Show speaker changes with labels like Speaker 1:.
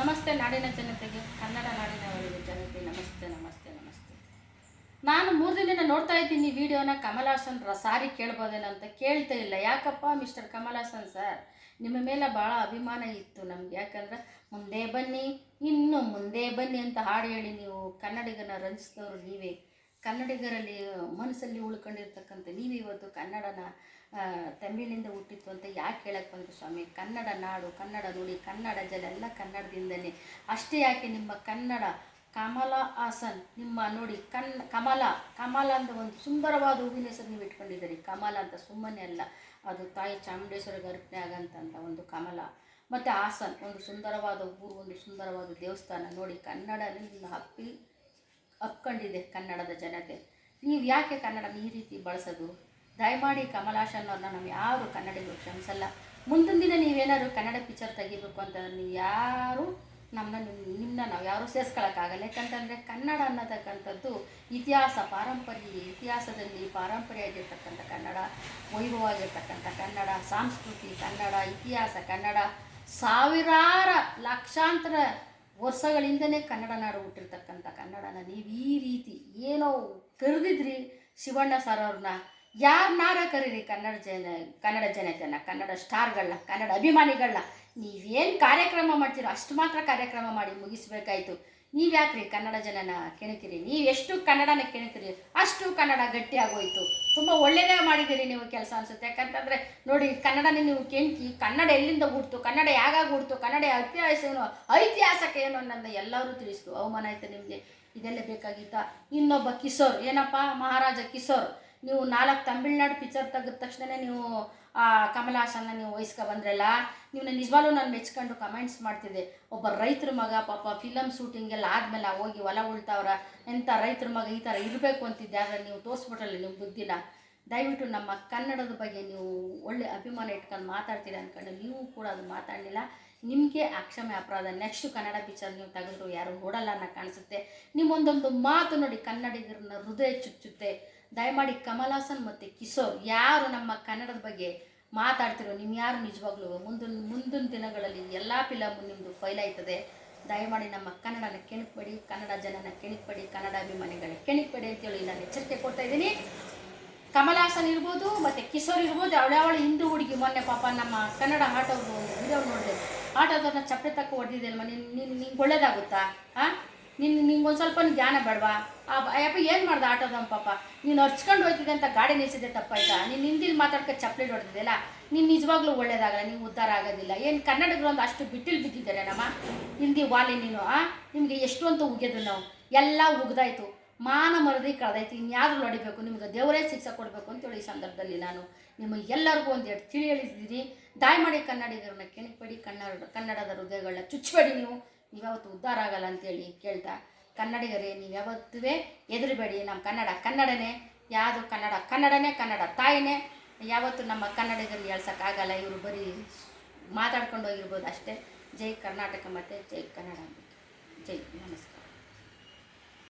Speaker 1: ನಮಸ್ತೆ ನಾಡಿನ ಜನತೆಗೆ, ಕನ್ನಡ ನಾಡಿನವರಿಗೆ ಜನತೆ, ನಮಸ್ತೆ ನಮಸ್ತೆ ನಮಸ್ತೆ. ನಾನು ಮೂರು ದಿನದಿಂದ ನೋಡ್ತಾ ಇದ್ದೀನಿ ವಿಡಿಯೋನ. ಕಮಲಾಸನ್ ಸಾರಿ ಕೇಳ್ಬೋದೇನೋ ಅಂತ ಕೇಳ್ತಾ ಇಲ್ಲ. ಯಾಕಪ್ಪ ಮಿಸ್ಟರ್ ಕಮಲಾಸನ್ ಸರ್? ನಿಮ್ಮ ಮೇಲೆ ಭಾಳ ಅಭಿಮಾನ ಇತ್ತು ನಮ್ಗೆ. ಯಾಕಂದ್ರೆ ಮುಂದೆ ಬನ್ನಿ, ಇನ್ನು ಮುಂದೆ ಬನ್ನಿ ಅಂತ ಹಾಡು ಹೇಳಿ ನೀವು ಕನ್ನಡಿಗನ ರಂಜಿಸಿದವರು ನೀವೇ. ಕನ್ನಡಿಗರಲ್ಲಿ ಮನಸ್ಸಲ್ಲಿ ಉಳ್ಕೊಂಡಿರ್ತಕ್ಕಂಥ ನೀವು ಇವತ್ತು ಕನ್ನಡನ ತಮಿಳಿನಿಂದ ಹುಟ್ಟಿತ್ತು ಅಂತ ಯಾಕೆ ಹೇಳಕ್ಕೆ ಬಂತು ಸ್ವಾಮಿ? ಕನ್ನಡ ನಾಡು, ಕನ್ನಡ ನುಡಿ, ಕನ್ನಡ ಜಲ ಎಲ್ಲ ಕನ್ನಡದಿಂದಲೇ ಅಷ್ಟೇ ಯಾಕೆ ನಿಮ್ಮ ಕನ್ನಡ ಕಮಲ ಹಾಸನ್, ನಿಮ್ಮ ನೋಡಿ ಕನ್, ಕಮಲ ಕಮಲ ಅಂತ ಒಂದು ಸುಂದರವಾದ ಹೂವಿನ ಹೆಸರು ನೀವು ಇಟ್ಕೊಂಡಿದ್ದೀರಿ. ಕಮಲ ಅಂತ ಸುಮ್ಮನೆ ಅಲ್ಲ, ಅದು ತಾಯಿ ಚಾಮುಂಡೇಶ್ವರ ಗರ್ಭಿಣಿ ಆಗಂತಂತ ಒಂದು ಕಮಲ. ಮತ್ತು ಹಾಸನ್, ಒಂದು ಸುಂದರವಾದ ಊರು ಒಂದು ಸುಂದರವಾದ ದೇವಸ್ಥಾನ. ನೋಡಿ ಕನ್ನಡ ನಿಮ್ಮ ಹಪ್ಪಿ ಅಪ್ಕೊಂಡಿದೆ ಕನ್ನಡದ ಜನತೆ. ನೀವು ಯಾಕೆ ಕನ್ನಡನ ಈ ರೀತಿ ಬಳಸೋದು? ದಯಮಾಡಿ ಕಮಲಾಶ್ ಅವ್ರನ್ನ ನಾವು ಯಾರು ಕನ್ನಡಿಗರು ಕ್ಷಮಿಸಲ್ಲ. ಮುಂದಿನ ದಿನ ನೀವೇನಾದ್ರು ಕನ್ನಡ ಪಿಕ್ಚರ್ ತೆಗಿಬೇಕು ಅಂತ ನೀವು ಯಾರು ನಮ್ಮನ್ನ ನಿಮ್ಮನ್ನ ನಾವು ಯಾರು ಸೇರಿಸ್ಕೊಳಕ್ಕಾಗಲ್ಲ. ಯಾಕಂತಂದರೆ ಕನ್ನಡ ಅನ್ನತಕ್ಕಂಥದ್ದು ಇತಿಹಾಸ, ಪಾರಂಪರ್ಯ, ಇತಿಹಾಸದಲ್ಲಿ ಪಾರಂಪರ್ಯ ಆಗಿರ್ತಕ್ಕಂಥ ಕನ್ನಡ, ವೈಭವವಾಗಿರ್ತಕ್ಕಂಥ ಕನ್ನಡ, ಸಂಸ್ಕೃತಿ ಕನ್ನಡ, ಇತಿಹಾಸ ಕನ್ನಡ, ಸಾವಿರಾರು ಲಕ್ಷಾಂತರ ವರ್ಷಗಳಿಂದನೇ ಕನ್ನಡ ನಾಡು ಹುಟ್ಟಿರ್ತಕ್ಕಂಥ ಕನ್ನಡನ ನೀವು ಈ ರೀತಿ ಏನೋ ಕರೆದಿದ್ರಿ ಶಿವಣ್ಣ ಸರ್ ಅವ್ರನ್ನ. ಯಾರನ್ನಾರ ಕರೀರಿ ಕನ್ನಡ ಜನ, ಕನ್ನಡ ಜನತೆನ ಕನ್ನಡ ಸ್ಟಾರ್ಗಳನ್ನ ಕನ್ನಡ ಅಭಿಮಾನಿಗಳನ್ನ? ನೀವೇನು ಕಾರ್ಯಕ್ರಮ ಮಾಡ್ತೀರೋ ಅಷ್ಟು ಮಾತ್ರ ಕಾರ್ಯಕ್ರಮ ಮಾಡಿ ಮುಗಿಸ್ಬೇಕಾಯ್ತು. ನೀವು ಯಾಕ್ರಿ ಕನ್ನಡ ಜನನ ಕೆಣಕಿರಿ ನೀವು ಎಷ್ಟು ಕನ್ನಡನ ಕೆಣಕಿರಿ ಅಷ್ಟು ಕನ್ನಡ ಗಟ್ಟಿಯಾಗೋಯ್ತು ತುಂಬ ಒಳ್ಳೆಯದೇ ಮಾಡಿದ್ದೀರಿ ನೀವು ಕೆಲಸ ಅನ್ಸುತ್ತೆ. ಯಾಕಂತಂದರೆ ನೋಡಿ, ಕನ್ನಡನೇ ನೀವು ಕೆಣಕಿ, ಕನ್ನಡ ಎಲ್ಲಿಂದ ಹುಡ್ತು ಕನ್ನಡ ಯಾವಾಗ ಹುಡ್ತು ಕನ್ನಡ ಇತಿಹಾಸ ಏನು, ಐತಿಹಾಸಿಕ ಏನು ಅನ್ನೋದನ್ನ ಎಲ್ಲರೂ ತಿಳಿಸ್ತು. ಅವಮಾನ ಆಯಿತು ನಿಮಗೆ. ಇದೆಲ್ಲ ಬೇಕಾಗಿತ್ತಾ? ಇನ್ನೊಬ್ಬ ಕಿಶೋರ್, ಏನಪ್ಪ? ಮಹಾರಾಜ ಕಿಶೋರ್. ನೀವು ನಾಲ್ಕು ತಮಿಳ್ನಾಡು ಪಿಕ್ಚರ್ ತೆಗೆದ ತಕ್ಷಣ ನೀವು, ಆ, ಕಮಲ್ ಹಾಸನ್ನ ನೀವು ವಹಿಸ್ಕೊ ಬಂದ್ರಲ್ಲ, ನೀವು ನಿಜವಾಗ್ಲೂ ನಾನು ಮೆಚ್ಕೊಂಡು ಕಮೆಂಟ್ಸ್ ಮಾಡ್ತಿದ್ದೆ. ಒಬ್ಬ ರೈತರ ಮಗ, ಪಾಪ ಫಿಲಮ್ ಶೂಟಿಂಗೆಲ್ಲ ಆದಮೇಲೆ ಹೋಗಿ ಹೊಲ ಉಳ್ತಾವ್ರ ಎಂಥ ರೈತರ ಮಗ ಈ ಥರ ಇರಬೇಕು ಅಂತಿದ್ದೆ, ಆದರೆ ನೀವು ತೋರಿಸ್ಬಿಟ್ರಲ್ಲ ನೀವು ಬುದ್ಧಿನ. ದಯವಿಟ್ಟು ನಮ್ಮ ಕನ್ನಡದ ಬಗ್ಗೆ ನೀವು ಒಳ್ಳೆ ಅಭಿಮಾನ ಇಟ್ಕೊಂಡು ಮಾತಾಡ್ತೀರ ಅಂದ್ಕೊಂಡು ನೀವು ಕೂಡ ಅದು ಮಾತಾಡಲಿಲ್ಲ. ನಿಮಗೆ ಅಕ್ಷಮೆ ಅಪರಾಧ ನೆಕ್ಸ್ಟ್ ಕನ್ನಡ ಪಿಕ್ಚರ್ ನೀವು ತೆಗೆದ್ರು ಯಾರು ನೋಡಲ್ಲ ಅನ್ನೋ ಕಾಣಿಸುತ್ತೆ. ನಿಮ್ಮೊಂದೊಂದು ಮಾತು ನೋಡಿ ಕನ್ನಡಿಗರನ್ನ ಹೃದಯ ಚುಚ್ಚುತ್ತೆ. ದಯಮಾಡಿ ಕಮಲ್ ಹಾಸನ್ ಮತ್ತು ಕಿಶೋರ್, ಯಾರು ನಮ್ಮ ಕನ್ನಡದ ಬಗ್ಗೆ ಮಾತಾಡ್ತಿರೋ ನೀವು ಯಾರು ನಿಜವಾಗ್ಲೂ ಮುಂದಿನ ಮುಂದಿನ ದಿನಗಳಲ್ಲಿ ಎಲ್ಲ ಫಿಲಮು ನಿಮ್ಮದು ಫೈಲ್ ಆಯ್ತದೆ. ದಯಮಾಡಿ ನಮ್ಮ ಕನ್ನಡನ ಕೆಣಕ್ಬೇಡಿ, ಕನ್ನಡ ಜನನ ಕೆಣಕ್ಬೇಡಿ, ಕನ್ನಡ ಅಭಿಮಾನಿಗಳ ಕೆಣಕ್ಬೇಡಿ ಅಂತೇಳಿ ನಾನು ಎಚ್ಚರಿಕೆ ಕೊಡ್ತಾ ಇದ್ದೀನಿ. ಕಮಲ್ ಹಾಸನ್ ಇರ್ಬೋದು ಮತ್ತು ಕಿಶೋರ್ ಇರ್ಬೋದು ಅವಳ್ಯಾವಳು ಹಿಂದೂ ಹುಡುಗಿ, ಮೊನ್ನೆ ಪಾಪ ನಮ್ಮ ಕನ್ನಡ ಒಂದು ವಿಡಿಯೋ ನೋಡಿದೆ. ಆಟೋದನ್ನ ಚಪ್ಪೆ ತಕ್ಕ ಹೊಡೆದಿದ್ದೆಲ್ಮ ನಿನ್ ನಿನ್ ನಿಂಗೆ ಒಳ್ಳೇದಾಗುತ್ತಾ? ಹಾಂ ನಿನ್ನ ನಿಂಗೆ ಒಂದು ಸ್ವಲ್ಪ ಜ್ಞಾನ ಬೇಡವಾ? ಆ ಅಯ್ಯಪ್ಪ, ಏನು ಮಾಡ್ದೆ ಆಟೋದಮ್ಮ ಪಾಪ? ನೀನು ಹರ್ಚ್ಕೊಂಡು ಹೋಯ್ತಿದೆ ಅಂತ ಗಾಡಿ ನಿಲ್ಸಿದ್ದೆ ತಪ್ಪಾಯ್ತಾ? ನೀನು ಹಿಂದಿಲ್ ಮಾತಾಡ್ಕೊ ಚಪ್ಪಲಿ ಹೊಡೆದಿದ್ದೆಲ್ಲ ನೀನು ನಿಜವಾಗ್ಲೂ ಒಳ್ಳೇದಾಗಲ್ಲ ನೀವು ಉದ್ಧಾರ ಆಗೋದಿಲ್ಲ. ಏನು ಕನ್ನಡಿಗರು ಒಂದು ಅಷ್ಟು ಬಿಟ್ಟಿಲ್ ಬಿದ್ದಿದ್ದಾರೆ ನಮ್ಮ? ಹಿಂದಿ ವಾಲಿ ನೀನು, ಆ? ನಿಮಗೆ ಎಷ್ಟು ಅಂತ ಉಗಿಯೋದು ನಾವು? ಎಲ್ಲ ಉಗ್ದಾಯ್ತು. ಮಾನ ಮರದಿ ಕಳೆದೈತಿ ಇನ್ಯಾರು ಹೊಡಿಬೇಕು, ನಿಮ್ಗೆ ದೇವರೇ ಶಿಕ್ಷೆ ಕೊಡಬೇಕು ಅಂತೇಳಿ ಈ ಸಂದರ್ಭದಲ್ಲಿ ನಾನು ನಿಮ್ಮ ಎಲ್ಲರಿಗೂ ಒಂದು ಎರಡು ತಿಳಿ ಹೇಳಿದ್ದೀನಿ. ದಯಮಾಡಿ ಕನ್ನಡಿಗರನ್ನ ಕೆಣಕ್ಬೇಡಿ ಕನ್ನಡ, ಕನ್ನಡದ ಹೃದಯಗಳನ್ನ ಚುಚ್ಚಬೇಡಿ ನೀವು. ನೀವ್ಯಾವತ್ತು ಉದ್ಧಾರ ಆಗಲ್ಲ ಅಂತೇಳಿ ಕೇಳ್ತಾ, ಕನ್ನಡಿಗರೇ, ನೀವು ಯಾವತ್ತೂ ಎದುರುಬೇಡಿ ನಮ್ಮ ಕನ್ನಡ ಕನ್ನಡನೇ, ಯಾವುದು ಕನ್ನಡ ಕನ್ನಡನೇ, ಕನ್ನಡ ತಾಯಿನೇ. ಯಾವತ್ತು ನಮ್ಮ ಕನ್ನಡಿಗರನ್ನ ಹೇಳ್ಸೋಕ್ಕಾಗಲ್ಲ ಇವರು ಬರೀ ಮಾತಾಡ್ಕೊಂಡು ಹೋಗಿರ್ಬೋದು ಅಷ್ಟೇ. ಜೈ ಕರ್ನಾಟಕ ಮತ್ತು ಜೈ ಕನ್ನಡ ಜೈ, ನಮಸ್ಕಾರ.